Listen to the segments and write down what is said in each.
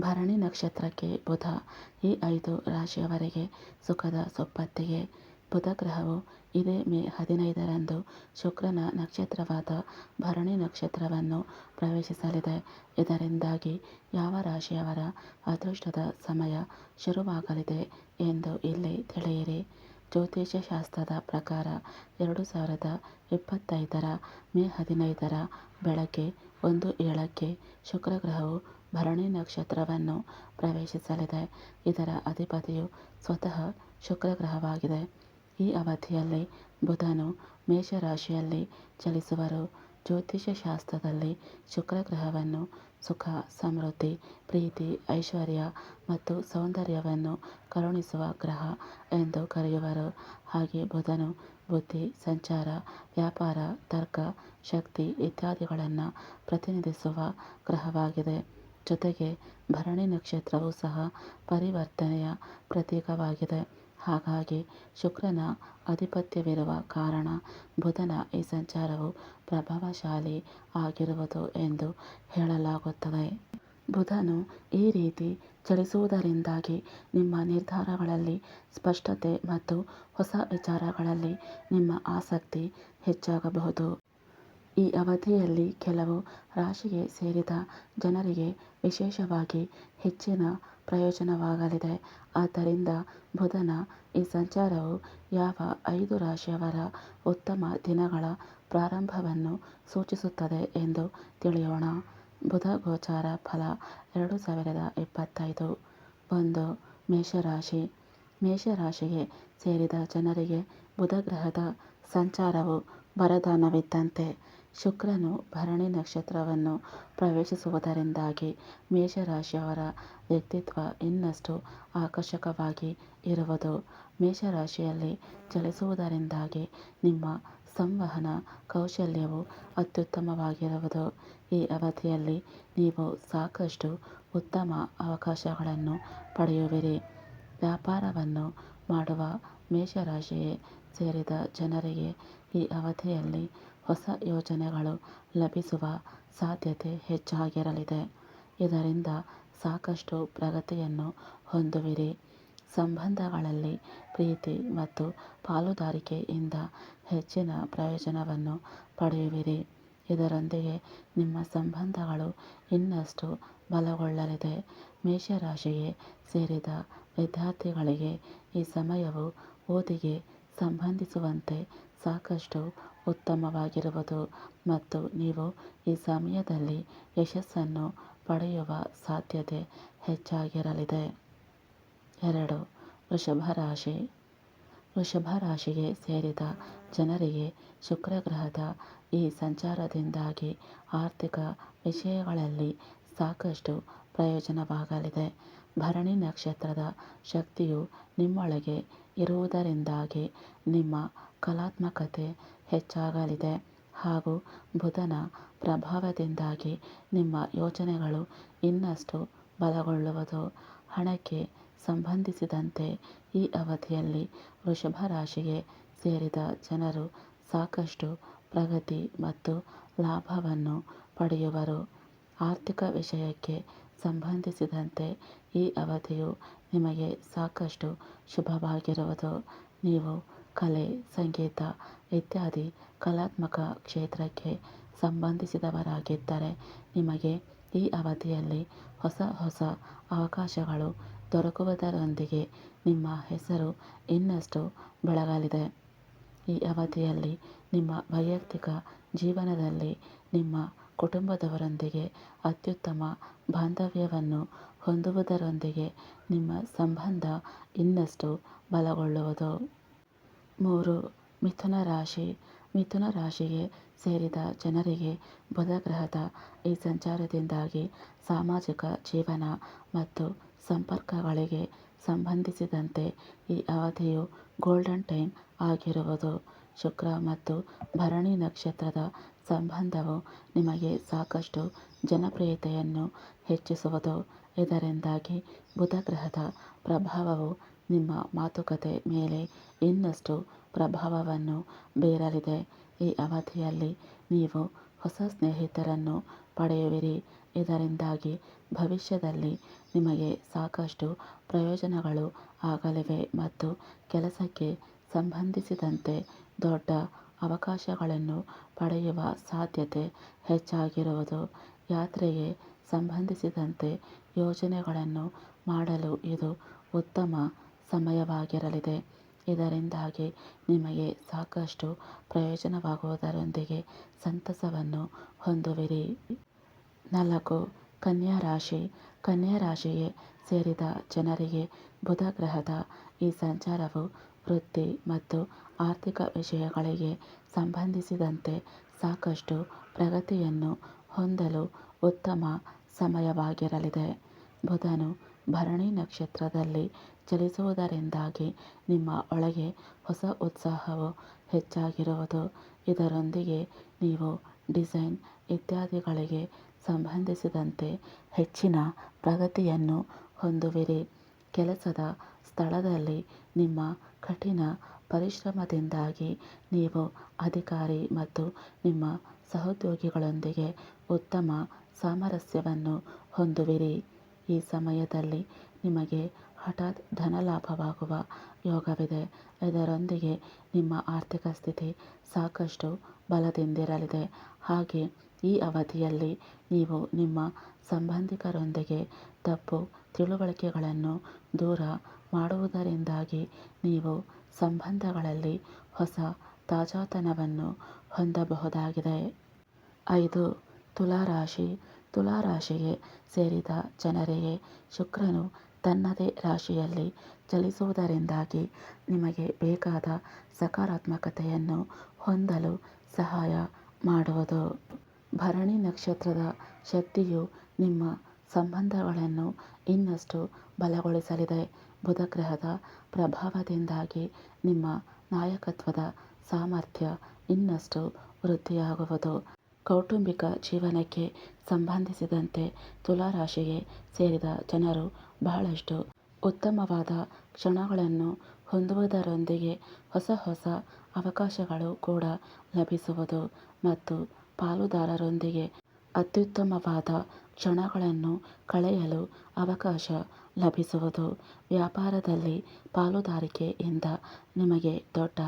ಭರಣಿ ನಕ್ಷತ್ರಕ್ಕೆ ಬುಧ. ಈ ಐದು ರಾಶಿಯವರೆಗೆ ಸುಖದ ಸುಪ್ಪತ್ತಿಗೆ ಬುಧ ಗ್ರಹವು ಇದೇ ಮೇ ಹದಿನೈದರಂದು ಶುಕ್ರನ ನಕ್ಷತ್ರವಾದ ಭರಣಿ ನಕ್ಷತ್ರವನ್ನು ಪ್ರವೇಶಿಸಲಿದೆ. ಇದರಿಂದಾಗಿ ಯಾವ ರಾಶಿಯವರ ಅದೃಷ್ಟದ ಸಮಯ ಶುರುವಾಗಲಿದೆ ಎಂದು ಇಲ್ಲಿ ತಿಳಿಯಿರಿ. ಜ್ಯೋತಿಷ್ಯ ಶಾಸ್ತ್ರದ ಪ್ರಕಾರ ಎರಡು ಸಾವಿರದ ಇಪ್ಪತ್ತೈದರ ಮೇ ಹದಿನೈದರ ಬೆಳಗ್ಗೆ ಒಂದು ಏಳಕ್ಕೆ ಶುಕ್ರ ಗ್ರಹವು ಭರಣಿ ನಕ್ಷತ್ರವನ್ನು ಪ್ರವೇಶಿಸಲಿದೆ. ಇದರ ಅಧಿಪತಿಯು ಸ್ವತಃ ಶುಕ್ರ ಗ್ರಹವಾಗಿದೆ ಈ ಅವಧಿಯಲ್ಲಿ ಬುಧನು ಮೇಷರಾಶಿಯಲ್ಲಿ ಚಲಿಸುವರು. ಜ್ಯೋತಿಷ್ಯ ಶಾಸ್ತ್ರದಲ್ಲಿ ಶುಕ್ರ ಗ್ರಹವನ್ನು ಸುಖ, ಸಮೃದ್ಧಿ, ಪ್ರೀತಿ, ಐಶ್ವರ್ಯ ಮತ್ತು ಸೌಂದರ್ಯವನ್ನು ಕರುಣಿಸುವ ಗ್ರಹ ಎಂದು ಕರೆಯುವರು. ಹಾಗೆ ಬುಧನು ಬುದ್ಧಿ, ಸಂಚಾರ, ವ್ಯಾಪಾರ, ತರ್ಕ, ಶಕ್ತಿ ಇತ್ಯಾದಿಗಳನ್ನು ಪ್ರತಿನಿಧಿಸುವ ಗ್ರಹವಾಗಿದೆ. ಜೊತೆಗೆ ಭರಣಿ ನಕ್ಷತ್ರವು ಸಹ ಪರಿವರ್ತನೆಯ ಪ್ರತೀಕವಾಗಿದೆ. ಹಾಗಾಗಿ ಶುಕ್ರನ ಆಧಿಪತ್ಯವಿರುವ ಕಾರಣ ಬುಧನ ಈ ಸಂಚಾರವು ಪ್ರಭಾವಶಾಲಿ ಆಗಿರುವುದು ಎಂದು ಹೇಳಲಾಗುತ್ತದೆ. ಬುಧನು ಈ ರೀತಿ ಚಲಿಸುವುದರಿಂದಾಗಿ ನಿಮ್ಮ ನಿರ್ಧಾರಗಳಲ್ಲಿ ಸ್ಪಷ್ಟತೆ ಮತ್ತು ಹೊಸ ವಿಚಾರಗಳಲ್ಲಿ ನಿಮ್ಮ ಆಸಕ್ತಿ ಹೆಚ್ಚಾಗಬಹುದು. ಈ ಅವಧಿಯಲ್ಲಿ ಕೆಲವು ರಾಶಿಗೆ ಸೇರಿದ ಜನರಿಗೆ ವಿಶೇಷವಾಗಿ ಹೆಚ್ಚಿನ ಪ್ರಯೋಜನವಾಗಲಿದೆ. ಆದ್ದರಿಂದ ಬುಧನ ಈ ಸಂಚಾರವು ಯಾವ ಐದು ರಾಶಿಯವರ ಉತ್ತಮ ದಿನಗಳ ಪ್ರಾರಂಭವನ್ನು ಸೂಚಿಸುತ್ತದೆ ಎಂದು ತಿಳಿಯೋಣ. ಬುಧ ಗೋಚಾರ ಫಲ ಎರಡು ಸಾವಿರದ ಇಪ್ಪತ್ತೈದು. ಒಂದು ಮೇಷರಾಶಿ. ಮೇಷರಾಶಿಗೆ ಸೇರಿದ ಜನರಿಗೆ ಬುಧ ಗ್ರಹದ ಸಂಚಾರವು ವರದಾನವಿದ್ದಂತೆ. ಶುಕ್ರನು ಭರಣಿ ನಕ್ಷತ್ರವನ್ನು ಪ್ರವೇಶಿಸುವುದರಿಂದಾಗಿ ಮೇಷರಾಶಿಯವರ ವ್ಯಕ್ತಿತ್ವ ಇನ್ನಷ್ಟು ಆಕರ್ಷಕವಾಗಿ ಇರುವುದು. ಮೇಷರಾಶಿಯಲ್ಲಿ ಚಲಿಸುವುದರಿಂದಾಗಿ ನಿಮ್ಮ ಸಂವಹನ ಕೌಶಲ್ಯವು ಅತ್ಯುತ್ತಮವಾಗಿರುವುದು. ಈ ಅವಧಿಯಲ್ಲಿ ನೀವು ಸಾಕಷ್ಟು ಉತ್ತಮ ಅವಕಾಶಗಳನ್ನು ಪಡೆಯುವಿರಿ. ವ್ಯಾಪಾರವನ್ನು ಮಾಡುವ ಮೇಷರಾಶಿಯೇ ಸೇರಿದ ಜನರಿಗೆ ಈ ಅವಧಿಯಲ್ಲಿ ಹೊಸ ಯೋಜನೆಗಳು ಲಭಿಸುವ ಸಾಧ್ಯತೆ ಹೆಚ್ಚಾಗಿರಲಿದೆ. ಇದರಿಂದ ಸಾಕಷ್ಟು ಪ್ರಗತಿಯನ್ನು ಹೊಂದುವಿರಿ. ಸಂಬಂಧಗಳಲ್ಲಿ ಪ್ರೀತಿ ಮತ್ತು ಪಾಲುದಾರಿಕೆಯಿಂದ ಹೆಚ್ಚಿನ ಪ್ರಯೋಜನವನ್ನು ಪಡೆಯುವಿರಿ. ಇದರೊಂದಿಗೆ ನಿಮ್ಮ ಸಂಬಂಧಗಳು ಇನ್ನಷ್ಟು ಬಲಗೊಳ್ಳಲಿದೆ. ಮೇಷರಾಶಿಗೆ ಸೇರಿದ ವಿದ್ಯಾರ್ಥಿಗಳಿಗೆ ಈ ಸಮಯವು ಓದಿಗೆ ಸಂಬಂಧಿಸುವಂತೆ ಸಾಕಷ್ಟು ಉತ್ತಮವಾಗಿರುವುದು. ಮತ್ತು ನೀವು ಈ ಸಮಯದಲ್ಲಿ ಯಶಸ್ಸನ್ನು ಪಡೆಯುವ ಸಾಧ್ಯತೆ ಹೆಚ್ಚಾಗಿರಲಿದೆ. ಎರಡು, ವೃಷಭ ರಾಶಿ. ವೃಷಭ ರಾಶಿಗೆ ಸೇರಿದ ಜನರಿಗೆ ಶುಕ್ರಗ್ರಹದ ಈ ಸಂಚಾರದಿಂದಾಗಿ ಆರ್ಥಿಕ ವಿಷಯಗಳಲ್ಲಿ ಸಾಕಷ್ಟು ಪ್ರಯೋಜನವಾಗಲಿದೆ. ಭರಣಿ ನಕ್ಷತ್ರದ ಶಕ್ತಿಯು ನಿಮ್ಮೊಳಗೆ ಇರುವುದರಿಂದಾಗಿ ನಿಮ್ಮ ಕಲಾತ್ಮಕತೆ ಹೆಚ್ಚಾಗಲಿದೆ ಹಾಗೂ ಬುಧನ ಪ್ರಭಾವದಿಂದಾಗಿ ನಿಮ್ಮ ಯೋಚನೆಗಳು ಇನ್ನಷ್ಟು ಬಲಗೊಳ್ಳುವುದು. ಹಣಕ್ಕೆ ಸಂಬಂಧಿಸಿದಂತೆ ಈ ಅವಧಿಯಲ್ಲಿ ವೃಷಭ ರಾಶಿಗೆ ಸೇರಿದ ಜನರು ಸಾಕಷ್ಟು ಪ್ರಗತಿ ಮತ್ತು ಲಾಭವನ್ನು ಪಡೆಯುವರು. ಆರ್ಥಿಕ ವಿಷಯಕ್ಕೆ ಸಂಬಂಧಿಸಿದಂತೆ ಈ ಅವಧಿಯು ನಿಮಗೆ ಸಾಕಷ್ಟು ಶುಭವಾಗಿರುವುದು. ನೀವು ಕಲೆ, ಸಂಗೀತ ಇತ್ಯಾದಿ ಕಲಾತ್ಮಕ ಕ್ಷೇತ್ರಕ್ಕೆ ಸಂಬಂಧಿಸಿದವರಾಗಿದ್ದರೆ ನಿಮಗೆ ಈ ಅವಧಿಯಲ್ಲಿ ಹೊಸ ಹೊಸ ಅವಕಾಶಗಳು ದೊರಕುವುದರೊಂದಿಗೆ ನಿಮ್ಮ ಹೆಸರು ಇನ್ನಷ್ಟು ಬೆಳಗಲಿದೆ. ಈ ಅವಧಿಯಲ್ಲಿ ನಿಮ್ಮ ವೈಯಕ್ತಿಕ ಜೀವನದಲ್ಲಿ ನಿಮ್ಮ ಕುಟುಂಬದವರೊಂದಿಗೆ ಅತ್ಯುತ್ತಮ ಬಾಂಧವ್ಯವನ್ನು ಹೊಂದುವುದರೊಂದಿಗೆ ನಿಮ್ಮ ಸಂಬಂಧ ಇನ್ನಷ್ಟು ಬಲಗೊಳ್ಳುವುದು. ಮೂರು, ಮಿಥುನ ರಾಶಿ. ಮಿಥುನ ರಾಶಿಗೆ ಸೇರಿದ ಜನರಿಗೆ ಬುಧ ಗ್ರಹದ ಈ ಸಂಚಾರದಿಂದಾಗಿ ಸಾಮಾಜಿಕ ಜೀವನ ಮತ್ತು ಸಂಪರ್ಕಗಳಿಗೆ ಸಂಬಂಧಿಸಿದಂತೆ ಈ ಅವಧಿಯು ಗೋಲ್ಡನ್ ಟೈಮ್ ಆಗಿರುವುದು. ಶುಕ್ರ ಮತ್ತು ಭರಣಿ ನಕ್ಷತ್ರದ ಸಂಬಂಧವು ನಿಮಗೆ ಸಾಕಷ್ಟು ಜನಪ್ರಿಯತೆಯನ್ನು ಹೆಚ್ಚಿಸುವುದು. ಇದರಿಂದಾಗಿ ಬುಧ ಗ್ರಹದ ಪ್ರಭಾವವು ನಿಮ್ಮ ಮಾತುಕತೆ ಮೇಲೆ ಇನ್ನಷ್ಟು ಪ್ರಭಾವವನ್ನು ಬೀರಲಿದೆ. ಈ ಅವಧಿಯಲ್ಲಿ ನೀವು ಹೊಸ ಸ್ನೇಹಿತರನ್ನು ಪಡೆಯುವಿರಿ. ಇದರಿಂದಾಗಿ ಭವಿಷ್ಯದಲ್ಲಿ ನಿಮಗೆ ಸಾಕಷ್ಟು ಪ್ರಯೋಜನಗಳು ಆಗಲಿವೆ ಮತ್ತು ಕೆಲಸಕ್ಕೆ ಸಂಬಂಧಿಸಿದಂತೆ ದೊಡ್ಡ ಅವಕಾಶಗಳನ್ನು ಪಡೆಯುವ ಸಾಧ್ಯತೆ ಹೆಚ್ಚಾಗಿರುವುದು. ಯಾತ್ರೆಗೆ ಸಂಬಂಧಿಸಿದಂತೆ ಯೋಜನೆಗಳನ್ನು ಮಾಡಲು ಇದು ಉತ್ತಮ ಸಮಯವಾಗಿರಲಿದೆ. ಇದರಿಂದಾಗಿ ನಿಮಗೆ ಸಾಕಷ್ಟು ಪ್ರಯೋಜನವಾಗುವುದರೊಂದಿಗೆ ಸಂತಸವನ್ನು ಹೊಂದುವಿರಿ. ನಾಲ್ಕು, ಕನ್ಯಾ ರಾಶಿ. ಕನ್ಯಾ ರಾಶಿಗೆ ಸೇರಿದ ಜನರಿಗೆ ಬುಧ ಗ್ರಹದ ಈ ಸಂಚಾರವು ವೃತ್ತಿ ಮತ್ತು ಆರ್ಥಿಕ ವಿಷಯಗಳಿಗೆ ಸಂಬಂಧಿಸಿದಂತೆ ಸಾಕಷ್ಟು ಪ್ರಗತಿಯನ್ನು ಹೊಂದಲು ಉತ್ತಮ ಸಮಯವಾಗಿರಲಿದೆ. ಬುಧನು ಭರಣಿ ನಕ್ಷತ್ರದಲ್ಲಿ ಚಲಿಸುವುದರಿಂದಾಗಿ ನಿಮ್ಮ ಒಳಗೆ ಹೊಸ ಉತ್ಸಾಹವು ಹೆಚ್ಚಾಗಿರುವುದು. ಇದರೊಂದಿಗೆ ನೀವು ಡಿಸೈನ್ ಇತ್ಯಾದಿಗಳಿಗೆ ಸಂಬಂಧಿಸಿದಂತೆ ಹೆಚ್ಚಿನ ಪ್ರಗತಿಯನ್ನು ಹೊಂದುವಿರಿ. ಕೆಲಸದ ಸ್ಥಳದಲ್ಲಿ ನಿಮ್ಮ ಕಠಿಣ ಪರಿಶ್ರಮದಿಂದಾಗಿ ನೀವು ಅಧಿಕಾರಿ ಮತ್ತು ನಿಮ್ಮ ಸಹೋದ್ಯೋಗಿಗಳೊಂದಿಗೆ ಉತ್ತಮ ಸಾಮರಸ್ಯವನ್ನು ಹೊಂದುವಿರಿ. ಈ ಸಮಯದಲ್ಲಿ ನಿಮಗೆ ಹಠಾತ್ ಧನಲಾಭವಾಗುವ ಯೋಗವಿದೆ. ಇದರೊಂದಿಗೆ ನಿಮ್ಮ ಆರ್ಥಿಕ ಸ್ಥಿತಿ ಸಾಕಷ್ಟು ಬಲದಿಂದಿರಲಿದೆ. ಹಾಗೆ ಈ ಅವಧಿಯಲ್ಲಿ ನೀವು ನಿಮ್ಮ ಸಂಬಂಧಿಕರೊಂದಿಗೆ ತಪ್ಪು ತಿಳುವಳಿಕೆಗಳನ್ನು ದೂರ ಮಾಡುವುದರಿಂದಾಗಿ ನೀವು ಸಂಬಂಧಗಳಲ್ಲಿ ಹೊಸ ತಾಜಾತನವನ್ನು ಹೊಂದಬಹುದಾಗಿದೆ. ಐದು ತುಲಾ ರಾಶಿ ತುಲಾ ರಾಶಿಗೆ ಸೇರಿದ ಜನರಿಗೆ ಶುಕ್ರನು ತನ್ನದೇ ರಾಶಿಯಲ್ಲಿ ಚಲಿಸುವುದರಿಂದಾಗಿ ನಿಮಗೆ ಬೇಕಾದ ಸಕಾರಾತ್ಮಕತೆಯನ್ನು ಹೊಂದಲು ಸಹಾಯ ಮಾಡುವುದು. ಭರಣಿ ನಕ್ಷತ್ರದ ಶಕ್ತಿಯು ನಿಮ್ಮ ಸಂಬಂಧಗಳನ್ನು ಇನ್ನಷ್ಟು ಬಲಗೊಳಿಸಲಿದೆ. ಬುಧ ಗ್ರಹದ ಪ್ರಭಾವದಿಂದಾಗಿ ನಿಮ್ಮ ನಾಯಕತ್ವದ ಸಾಮರ್ಥ್ಯ ಇನ್ನಷ್ಟು ವೃದ್ಧಿಯಾಗುವುದು. ಕೌಟುಂಬಿಕ ಜೀವನಕ್ಕೆ ಸಂಬಂಧಿಸಿದಂತೆ ತುಲಾ ರಾಶಿಗೆ ಸೇರಿದ ಜನರು ಬಹಳಷ್ಟು ಉತ್ತಮವಾದ ಕ್ಷಣಗಳನ್ನು ಹೊಂದುವುದರೊಂದಿಗೆ ಹೊಸ ಹೊಸ ಅವಕಾಶಗಳು ಕೂಡ ಲಭಿಸುವುದು ಮತ್ತು ಪಾಲುದಾರರೊಂದಿಗೆ ಅತ್ಯುತ್ತಮವಾದ ಕ್ಷಣಗಳನ್ನು ಕಳೆಯಲು ಅವಕಾಶ ಲಭಿಸುವುದು ವ್ಯಾಪಾರದಲ್ಲಿ ಪಾಲುದಾರಿಕೆಯಿಂದ ನಿಮಗೆ ದೊಡ್ಡ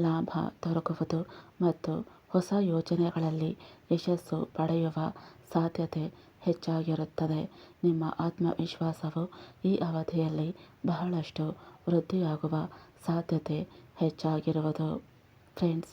ಲಾಭ ದೊರಕುವುದು ಮತ್ತು ಹೊಸ ಯೋಜನೆಗಳಲ್ಲಿ ಯಶಸ್ಸು ಪಡೆಯುವ ಸಾಧ್ಯತೆ ಹೆಚ್ಚಾಗಿರುತ್ತದೆ. ನಿಮ್ಮ ಆತ್ಮವಿಶ್ವಾಸವು ಈ ಅವಧಿಯಲ್ಲಿ ಬಹಳಷ್ಟು ವೃದ್ಧಿಯಾಗುವ ಸಾಧ್ಯತೆ ಹೆಚ್ಚಾಗಿರುವುದು. ಫ್ರೆಂಡ್ಸ್